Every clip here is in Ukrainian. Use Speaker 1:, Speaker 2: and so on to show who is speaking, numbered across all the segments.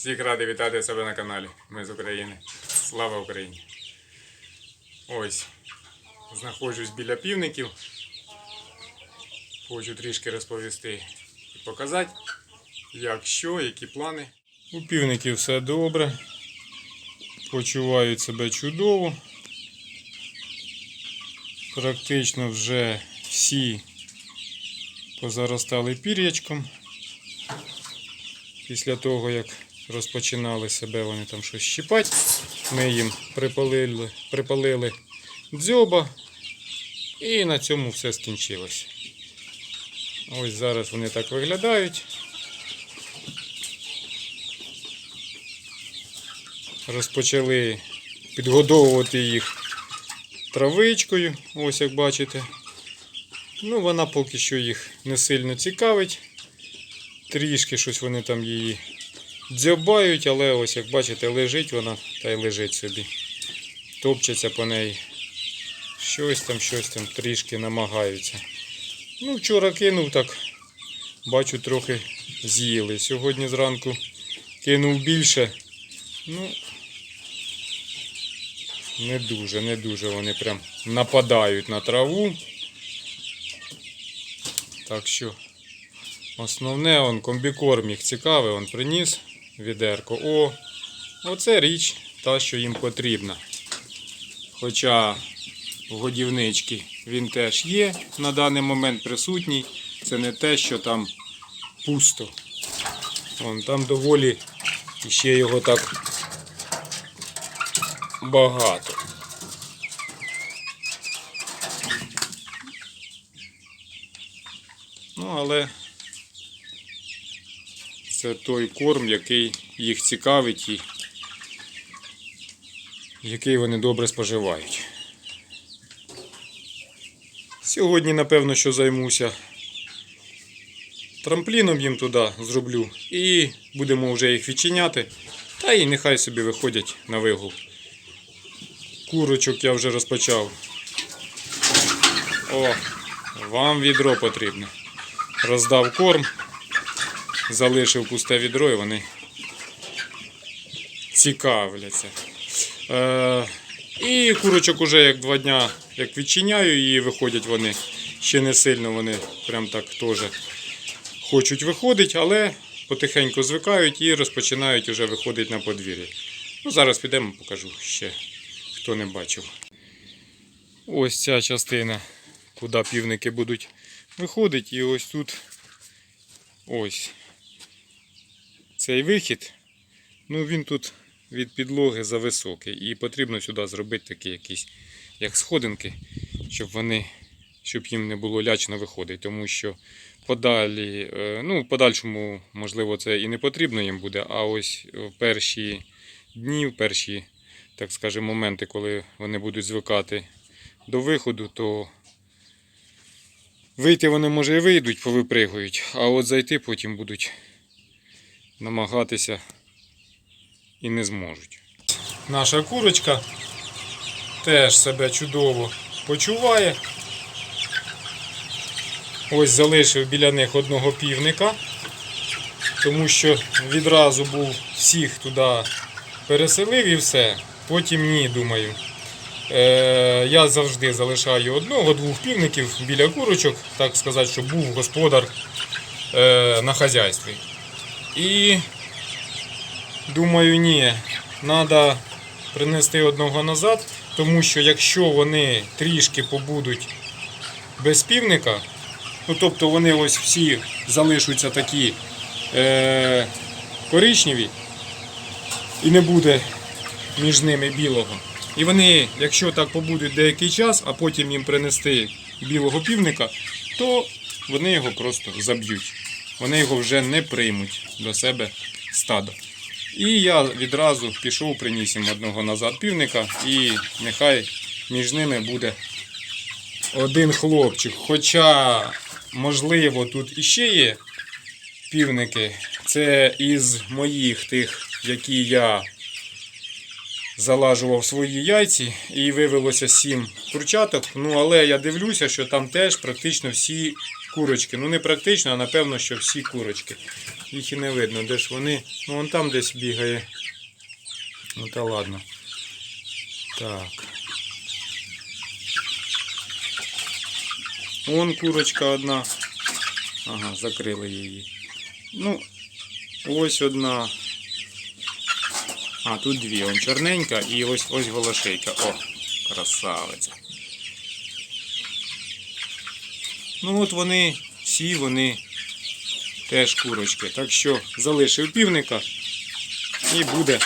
Speaker 1: Всіх радий вітати себе на каналі. Ми з України. Слава Україні! Ось. Знаходжусь біля півників. Хочу трішки розповісти і показати, як що, які плани. У півників все добре. Почувають себе чудово. Практично вже всі позаростали пір'ячком. Після того, як розпочинали себе вони там щось щипати, ми їм припалили, припалили дзьоба і на цьому все скінчилось. Ось зараз вони так виглядають. Розпочали підгодовувати їх травичкою, ось як бачите. Ну, вона поки що їх не сильно цікавить. Трішки щось вони там її дзьобають, але ось як бачите, лежить вона та й лежить собі. Топчеться по неї. Щось там, щось там трішки намагаються. Ну, вчора кинув так, бачу, трохи з'їли. Сьогодні зранку кинув більше. Ну, не дуже, не дуже вони прям нападають на траву. Так що основне он комбікорм їх цікавий, он приніс відерко. О, оце річ та, що їм потрібна. Хоча в годівничці він теж є, на даний момент присутній. Це не те, що там пусто. Вон, там доволі ще його так багато. Ну, але це той корм, який їх цікавить і який вони добре споживають. Сьогодні, напевно, що займуся трампліном їм туди зроблю і будемо вже їх відчиняти. Та і нехай собі виходять на вигул. Курочок я вже розпочав. О, вам відро потрібно. Роздав корм, залишив пусте відро і вони цікавляться. Е, і курочок уже як два дня як відчиняю і виходять вони. Ще не сильно вони прям так теж хочуть виходити, але потихеньку звикають і розпочинають вже виходити на подвір'я. Ну, зараз підемо, покажу ще, хто не бачив. Ось ця частина, куди півники будуть виходити. І ось тут ось цей вихід. Ну він тут від підлоги зависокий. І потрібно сюди зробити такі якісь як сходинки, щоб вони, щоб їм не було лячно виходити. Тому що подалі, е, ну, в подальшому, можливо, це і не потрібно їм буде, а ось в перші дні, в перші, так скажемо, моменти, коли вони будуть звикати до виходу, то вийти вони, може, і вийдуть, повипригують, а от зайти потім будуть намагатися і не зможуть. Наша курочка теж себе чудово почуває. Ось залишив біля них одного півника, тому що відразу був всіх туди переселив і все. Потім ні, думаю. Е, я завжди залишаю одного-двох півників біля курочок, так сказати, щоб був господар е, на хазяйстві. І думаю, ні, треба принести одного назад, тому що якщо вони трішки побудуть без півника, ну тобто вони ось всі залишаться такі е, коричневі, і не буде між ними білого. І вони, якщо так побудуть деякий час, а потім їм принести білого півника, то вони його просто заб'ють. Вони його вже не приймуть до себе стадо. І я відразу пішов, приніс їм одного назад півника, і нехай між ними буде один хлопчик. Хоча, можливо, тут іще є півники. Це із моїх тих, які я залажував свої яйці і вивелося сім курчаток. Ну, але я дивлюся, що там теж практично всі курочки. Ну, не практично, а напевно, що всі курочки. їх і не видно. Де ж вони? Ну вон там десь бігає. Ну та ладно. Так. Вон курочка одна. Ага, закрили її. Ну, ось одна. А, тут дві. Он чорненька і ось ось голошейка. О, красавиця. Ну от вони, всі вони теж курочки. Так що залишив півника і буде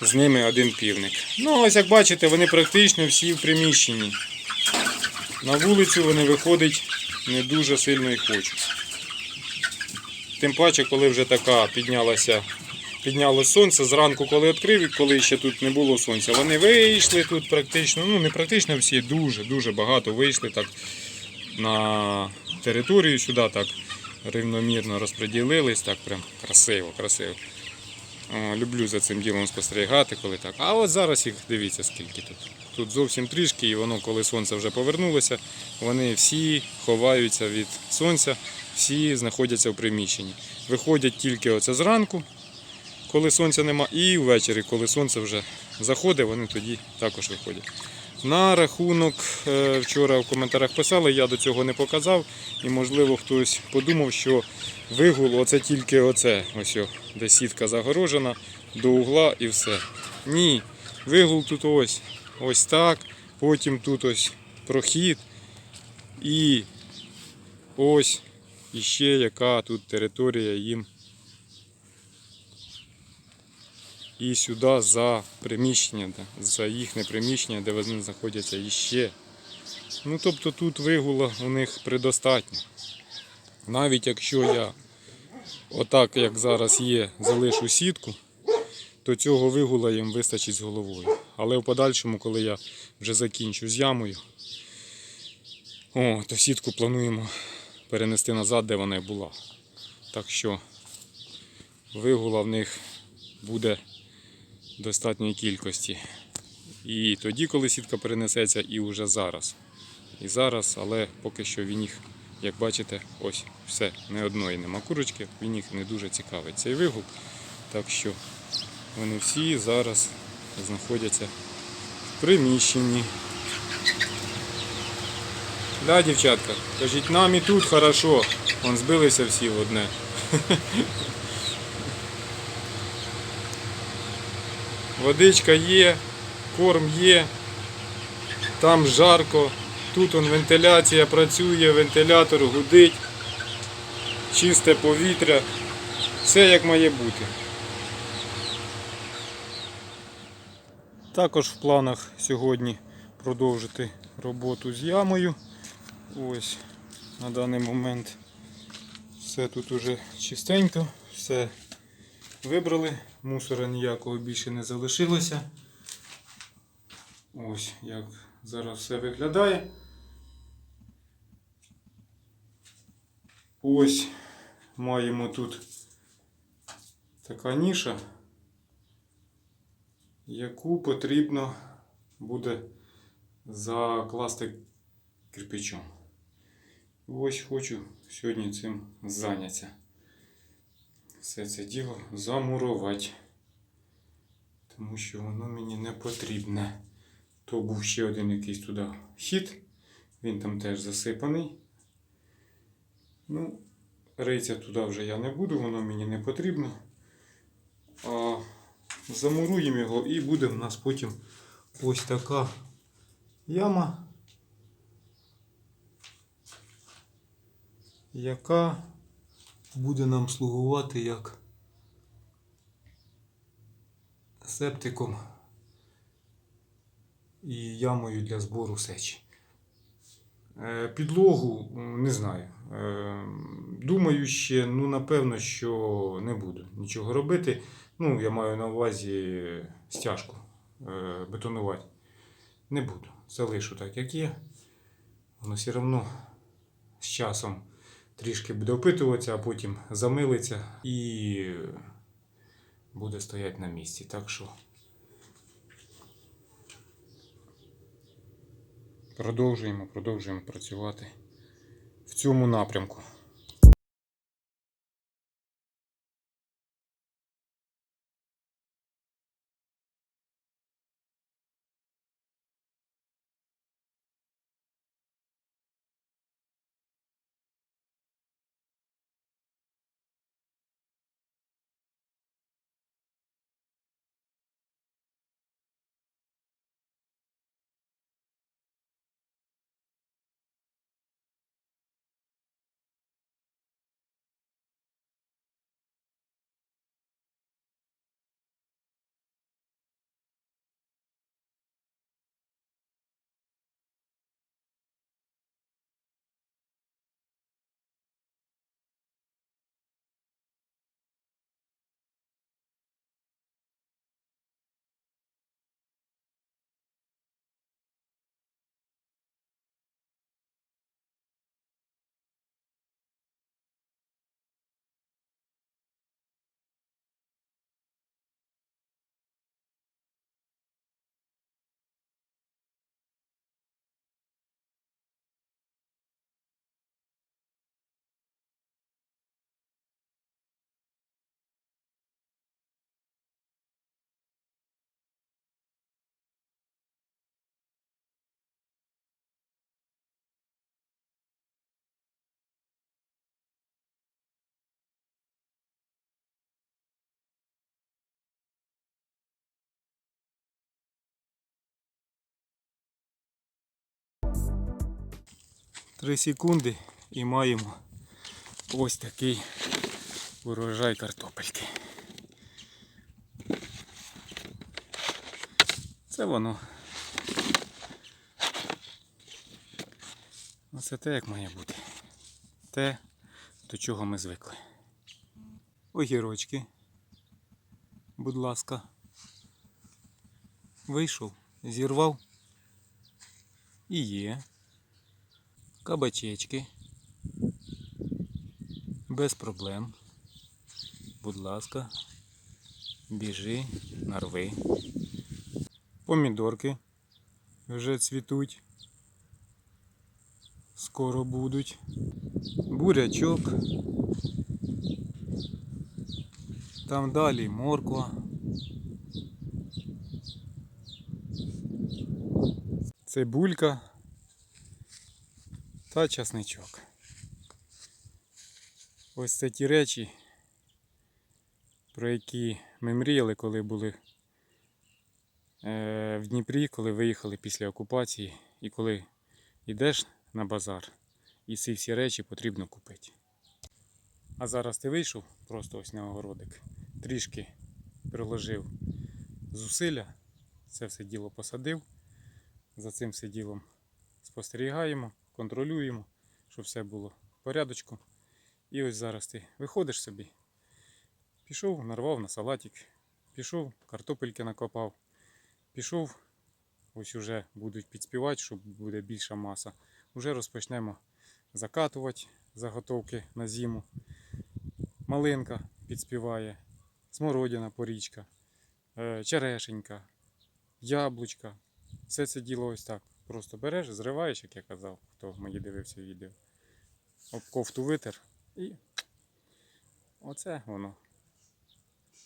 Speaker 1: з ними один півник. Ну, ось як бачите, вони практично всі в приміщенні. На вулицю вони виходить не дуже сильно і хочуть. Тим паче, коли вже така піднялася, піднялось сонце, зранку, коли відкрив, коли ще тут не було сонця, вони вийшли тут практично, ну не практично всі, дуже-дуже багато вийшли так на територію сюди, так рівномірно розподілились, так прям красиво, красиво. Люблю за цим ділом спостерігати, коли так. А от зараз їх дивіться, скільки тут. Тут зовсім трішки, і воно, коли сонце вже повернулося, вони всі ховаються від сонця, всі знаходяться в приміщенні. Виходять тільки оце зранку, коли сонця нема, і ввечері, коли сонце вже заходить, вони тоді також виходять. На рахунок, е, вчора в коментарях писали, я до цього не показав, і можливо хтось подумав, що вигул оце тільки оце, ось де сітка загорожена, до угла і все. Ні, вигул тут ось, ось так, потім тут ось прохід і ось іще яка тут територія їм. І сюди за приміщення, за їхнє приміщення, де вони знаходяться іще. Ну тобто тут вигула у них предостатньо. Навіть якщо я отак, як зараз є, залишу сітку, то цього вигула їм вистачить з головою. Але в подальшому, коли я вже закінчу з ямою, о, то сітку плануємо перенести назад, де вона була. Так що вигула в них буде достатньої кількості. І тоді, коли сітка перенесеться, і вже зараз. І зараз, але поки що він їх, як бачите, ось все, не одної нема курочки, він їх не дуже цікавить цей вигул. Так що вони всі зараз знаходяться в приміщенні. Да, дівчатка, кажіть, нам і тут хорошо. Вон збилися всі в одне. Водичка є, корм є, там жарко, тут он вентиляція працює, вентилятор гудить, чисте повітря, все як має бути. Також в планах сьогодні продовжити роботу з ямою. Ось на даний момент все тут уже чистенько, все вибрали, мусора ніякого більше не залишилося. Ось як зараз все виглядає. Ось маємо тут така ніша, яку потрібно буде закласти кирпичом. Ось хочу сьогодні цим зайнятися все це діло замурувати. Тому що воно мені не потрібне. То був ще один якийсь туди хід. Він там теж засипаний. Ну, рейця туди вже я не буду, воно мені не потрібно. А замуруємо його і буде в нас потім ось така яма, яка буде нам слугувати як септиком і ямою для збору сечі. Е, Підлогу не знаю. Е, Думаю ще, ну напевно, що не буду нічого робити. Ну, я маю на увазі стяжку е, бетонувати. Не буду. Залишу так, як є. Воно все одно з часом трішки буде опитуватися, а потім замилиться і буде стояти на місці. Так що продовжуємо, продовжуємо працювати в цьому напрямку. 3 секунди і маємо ось такий урожай картопельки. Це воно. Оце те, як має бути. Те, до чого ми звикли. Огірочки. Будь ласка. Вийшов, зірвав. І є. Кабачечки. Без проблем. Будь ласка. Біжи, нарви. Помідорки вже цвітуть. Скоро будуть. Бурячок. Там далі морква. Цибулька та часничок. Ось це ті речі, про які ми мріяли, коли були е, в Дніпрі, коли виїхали після окупації і коли йдеш на базар, і ці всі речі потрібно купити. А зараз ти вийшов просто ось на огородик, трішки приложив зусилля, це все діло посадив. За цим все ділом спостерігаємо, контролюємо, щоб все було в порядочку. І ось зараз ти виходиш собі, пішов, нарвав на салатик, пішов, картопельки накопав, пішов, ось уже будуть підспівати, щоб буде більша маса. Уже розпочнемо закатувати заготовки на зиму. Малинка підспіває, смородина порічка, е, черешенька, яблучка. Все це діло ось так. Просто береш, зриваєш, як я казав, хто мені дивився відео. Об кофту витер і оце воно.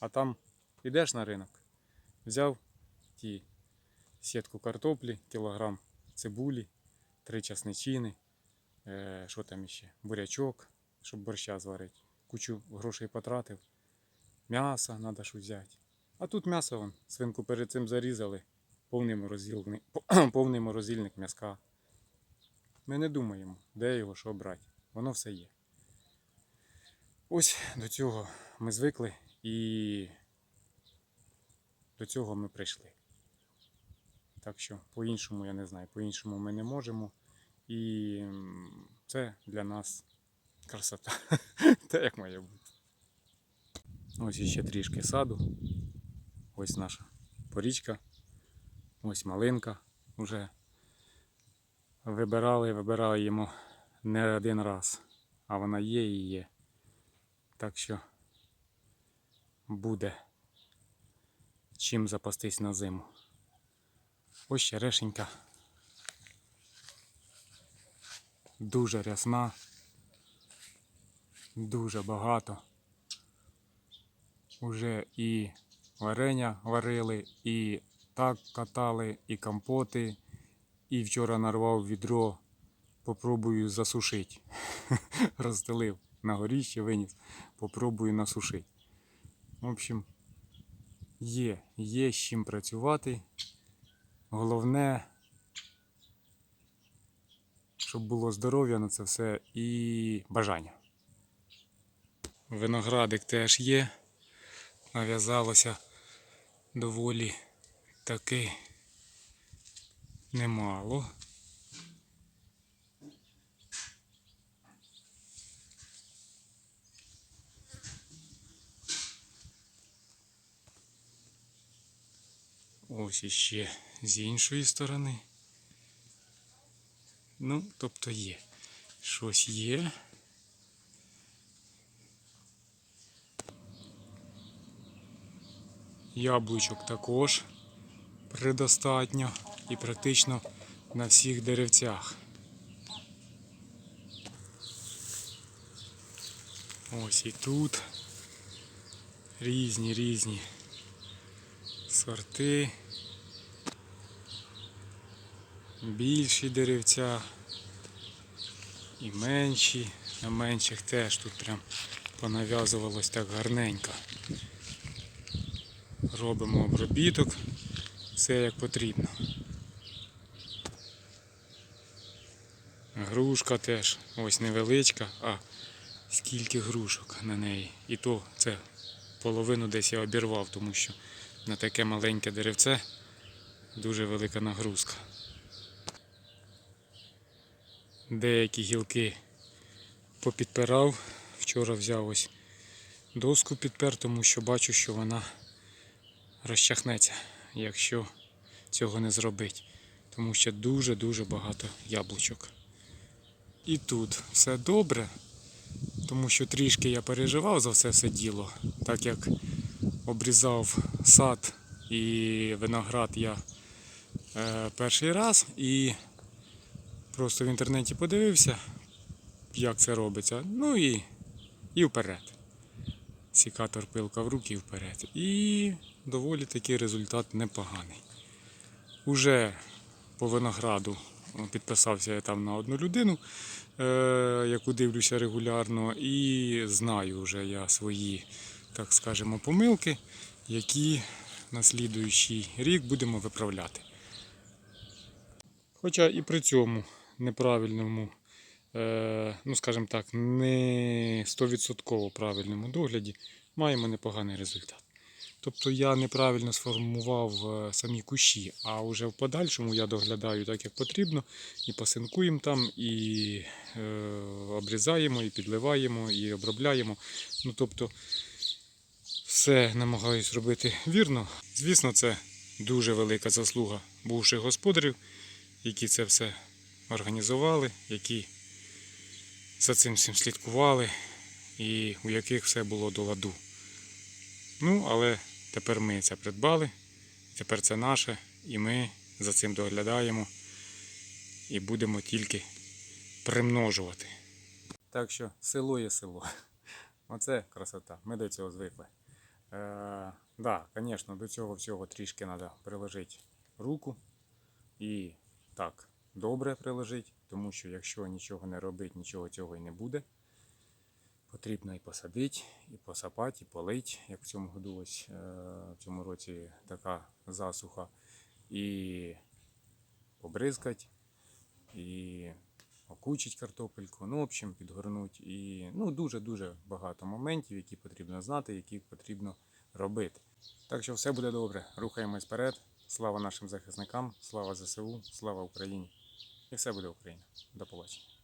Speaker 1: А там йдеш на ринок, взяв ті сітку картоплі, кілограм цибулі, три часничини, е, що там іще, бурячок, щоб борща зварити. Кучу грошей потратив. М'яса треба ж взяти. А тут м'ясо вон, свинку перед цим зарізали повний морозильник, повний морозильник м'язка. Ми не думаємо, де його що брати. Воно все є. Ось до цього ми звикли і до цього ми прийшли. Так що по-іншому я не знаю, по-іншому ми не можемо. І це для нас красота. Те, як має бути. Ось іще трішки саду. Ось наша порічка. Ось малинка вже вибирали, вибирали йому не один раз, а вона є і є. Так що буде чим запастись на зиму. Ось черешенька. Дуже рясна, дуже багато. Уже і варення варили, і так катали, і компоти, і вчора нарвав відро, попробую засушити. Розстелив на горіще, виніс, попробую насушити. В общем, є, є з чим працювати. Головне, щоб було здоров'я на це все і бажання. Виноградик теж є. Нав'язалося доволі таки немало. Ось іще з іншої сторони. Ну, тобто є. Щось є. Яблучок також предостатньо і практично на всіх деревцях. Ось і тут різні різні сорти. Більші деревця і менші. На менших теж тут прям понав'язувалось так гарненько. Робимо обробіток, все як потрібно. Грушка теж, ось невеличка, а скільки грушок на неї. І то це половину десь я обірвав, тому що на таке маленьке деревце дуже велика нагрузка. Деякі гілки попідпирав. Вчора взяв ось доску підпер, тому що бачу, що вона розчахнеться, якщо цього не зробить. Тому що дуже-дуже багато яблучок. І тут все добре, тому що трішки я переживав за все це діло, так як обрізав сад і виноград я е, перший раз і просто в інтернеті подивився, як це робиться. Ну і, і вперед. Сікатор пилка в руки і вперед. І доволі такий результат непоганий. Уже по винограду підписався я там на одну людину, е, яку дивлюся регулярно, і знаю вже я свої, так скажемо, помилки, які на слідуючий рік будемо виправляти. Хоча і при цьому неправильному, е, ну скажімо так, не 100% правильному догляді маємо непоганий результат. Тобто я неправильно сформував е, самі кущі, а вже в подальшому я доглядаю так, як потрібно, і пасинкуємо там, і е, обрізаємо, і підливаємо, і обробляємо. Ну, тобто все намагаюсь робити вірно. Звісно, це дуже велика заслуга бувших господарів, які це все організували, які за цим всім слідкували, і у яких все було до ладу. Ну, але тепер ми це придбали, тепер це наше, і ми за цим доглядаємо і будемо тільки примножувати. Так що село є село. Оце красота. Ми до цього звикли. Е, да, звісно, до цього всього трішки треба приложити руку. І так, добре приложити, тому що якщо нічого не робити, нічого цього і не буде. Потрібно і посадити, і посапати, і полити, як в цьому году ось е, в цьому році така засуха, і побризкати, і окучить картопельку, ну, в общем, підгорнути. І ну, дуже-дуже багато моментів, які потрібно знати, які потрібно робити. Так що все буде добре. Рухаємось вперед. Слава нашим захисникам, слава ЗСУ, слава Україні. І все буде Україна. До побачення.